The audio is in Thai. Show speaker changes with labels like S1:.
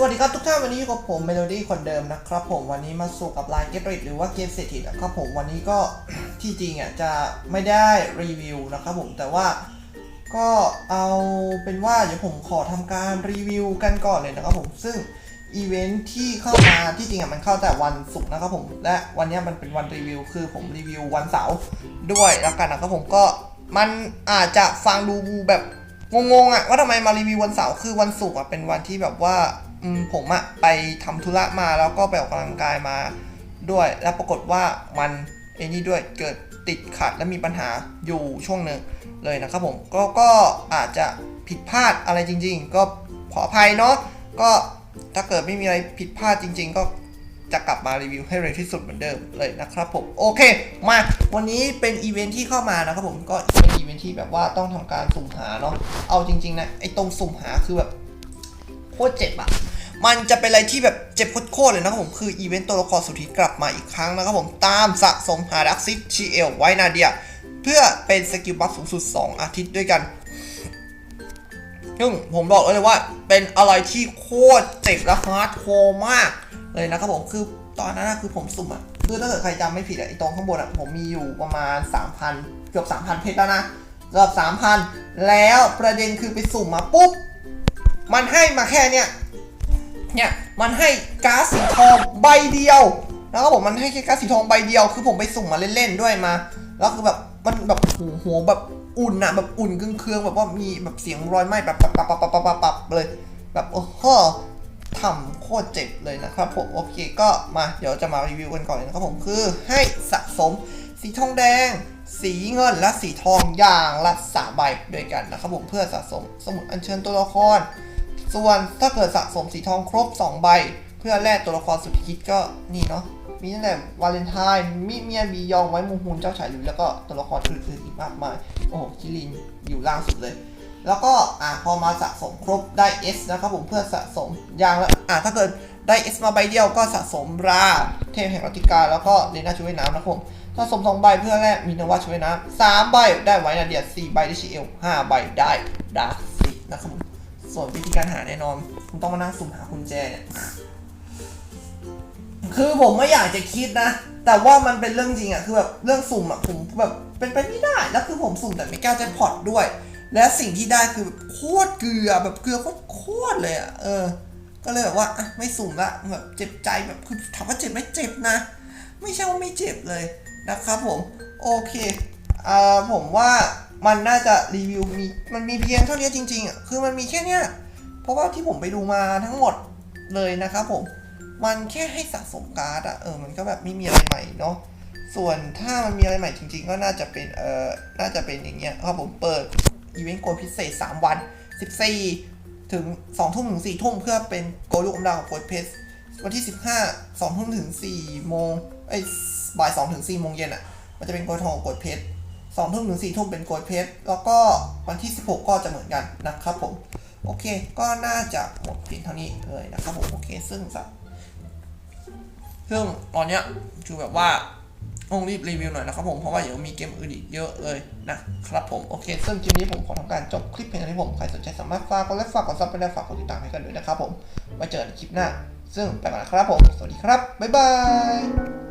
S1: สวัสดีครับทุกท่านวันนี้อยู่กับผมเมโลดี้คนเดิมนะครับผมวันนี้มาสู่กับไลน์เกตริดหรือว่าเกมเศรษฐีนะครับผมวันนี้ก็ที่จริงอะจะไม่ได้รีวิวนะครับผมแต่ว่าก็เอาเป็นว่าเดี๋ยวผมขอทำการรีวิวกันก่อนเลยนะครับผมซึ่งอีเวนท์ที่เข้ามาที่จริงอะมันเข้าแต่วันศุกร์นะครับผมและวันนี้มันเป็นวันรีวิว คือผมรีวิววันเสาร์ด้วยแล้วกันนะครับผมก็มันอาจจะฟังดูแบบงงๆอะว่าทำไมมารีวิววันเสาร์คือวันศุกร์อะเป็นวันที่แบบว่า ผมอะไปทำธุระมาแล้วก็ไปออกกำลังกายมาด้วย แล้วปรากฏว่ามันไอ้นี่ด้วยเกิดติดขัดและมีปัญหาอยู่ช่วงหนึ่งเลยนะครับผมก็ก็อาจจะผิดพลาดอะไรจริง ๆ ก็ขออภัยเนาะก็ถ้าเกิดไม่มีอะไรผิดพลาดจริง ๆ ก็จะกลับมารีวิวให้เร็วที่สุดเหมือนเดิมเลยนะครับผมโอเค มาวันนี้เป็นอีเวนท์ที่เข้ามานะครับผมก็เป็นอีเวนท์ที่แบบว่าต้องทำการสุ่มหาเนาะเอาจริง ๆ นะไอ้ตรงสุ่มหาคือแบบโคตรเจ็บอะ มันจะเป็นอะไรที่แบบเจ็บโคตรเลยนะครับผมคืออีเวนต์ตัวละครสุดที่กลับมาอีกครั้งนะครับผมตามสะสมหาดักซิชีเอลไว้นาเดีย เพื่อเป็นสกิลบัฟสูงสุด 2 อาทิตย์ด้วยกันซึ่งผมบอกเลยว่าเป็นอะไรที่โคตรเจ็บและฮาร์ดโคมากเลยนะครับผมคือตอนนั้นนะคือผมสุ่มอะคือถ้าเกิดใครจำไม่ผิดอะไอตรงข้างบนอะผมมีอยู่ประมาณ 3,000 เกือบ 3,000 เพชรแล้วนะเกือบ3,000 แล้วประเด็นคือไปสุ่มมาปุ๊บ มันให้มาแค่เนี้ย เนี่ยมันให้ก๊าซสีทองใบเดียว แล้วก็บอกมันให้แค่ก๊าซสีทองใบเดียว คือผมไปสุ่มมาเล่นๆด้วยมา แล้วคือแบบมันแบบหัวหัวแบบอุ่นอะแบบอุ่นเครื่องๆแบบว่ามีแบบเสียงรอยไหม้แบบปับปับปับปับปับปับปับเลย แบบโอ้โหทำโคตรเจ็บเลยนะครับผมโอเคก็มาเดี๋ยวจะมารีวิวกันก่อนเลยนะครับผมคือให้สะสมสีทองแดง สีเงินและสีทองอย่างละสามใบด้วยกันนะครับผมเพื่อสะสมสมุดอัญเชิญตัวละคร ส่วนถ้าเกิดสะสมสีทองครบ 2 ใบ เพื่อแลกตัวละครสุดฮิตก็นี่เนาะมีตั้งแต่วาเลนไทน์มิเมียบียองไว้มูฮูนเจ้าชายหลุยแล้วก็ตัวละครอื่นๆอีกมากมาย โอ้โหคิรินอยู่ล่างสุดเลย แล้วก็อะพอมาสะสมครบได้ S นะครับผมเพื่อสะสมยางและอะถ้าเกิดได้ S มาใบเดียวก็สะสมราเทพแห่งรัติกาแล้วก็เรน่าช่วยน้ำนะครับผมสะสมสองใบเพื่อแลกมินาวาช่วยน้ำสามใบได้ไว้นาเดียสี่ใบได้ชีเอลห้าใบได้ดาร์ซีนะครับผม ส่วนวิธีการหาแน่นอน คุณต้องมานั่งสุ่มหากุญแจเนี่ยคือผมไม่อยากจะคิดนะ แต่ว่ามันเป็นเรื่องจริงอะคือแบบเรื่องสุ่มอะผมแบบเป็นไปไม่ได้ แล้วคือผมสุ่มแต่ไม่กล้าแจ็คพอตด้วย และสิ่งที่ได้คือแบบโคตรเกลือแบบเกลือโคตรเลยอะเออ ก็เลยแบบว่าอะไม่สุ่มละแบบเจ็บใจแบบคือถามว่าเจ็บไหมเจ็บนะ ไม่ใช่ว่าไม่เจ็บเลยนะครับผม โอเคเอ่อผมว่า มันน่าจะรีวิวมีมันมีเพียงเท่านี้จริงๆอะคือมันมีแค่เนี้ยเพราะว่าที่ผมไปดูมาทั้งหมดเลยนะครับผมมันแค่ให้สะสมการ์ดอะเออมันก็แบบไม่มีอะไรใหม่เนาะส่วนถ้ามันมีอะไรใหม่จริง ๆ ก็น่าจะเป็นเอ่อน่าจะเป็นอย่างเงี้ยครับผมเปิดอีเวนต์โกลพิเศษ 3 วัน 14 ถึง 2 ทุ่มถึง 4 ทุ่มเพื่อเป็นโกลูกอมดาวกับโกลเพสวันที่ 15 2 ทุ่มถึง 4 โมงไอ้ยบ่าย 2 ถึง 4 โมงเย็นอะ มันจะเป็นโกลทองกับโกลเพชร 2ทุ่มถึง4ทุ่มเป็นโกลเพชรแล้วก็วันที่ 16 ก็จะเหมือนกันนะครับผม โอเค ก็น่าจะหมดเพียงเท่านี้เลยนะครับผม โอเค ซึ่งสัซึ่งตอนเนี้ยคือแบบว่าต้องรีบรีวิวหน่อยนะครับผม เพราะว่าเดี๋ยวมีเกมอื่นอีกเยอะเลยนะครับผม โอเค ซึ่งคลิปนี้ผมขอทำการจบคลิปเพียงเท่านี้ผม ใครสนใจสามารถฝากกดไลค์ ฝากกดซับไปได้ฝากกดติดตามให้กันด้วยนะครับผม ไว้เจอกันคลิปหน้า ซึ่งไปก่อนนะครับผม สวัสดีครับ บ๊ายบาย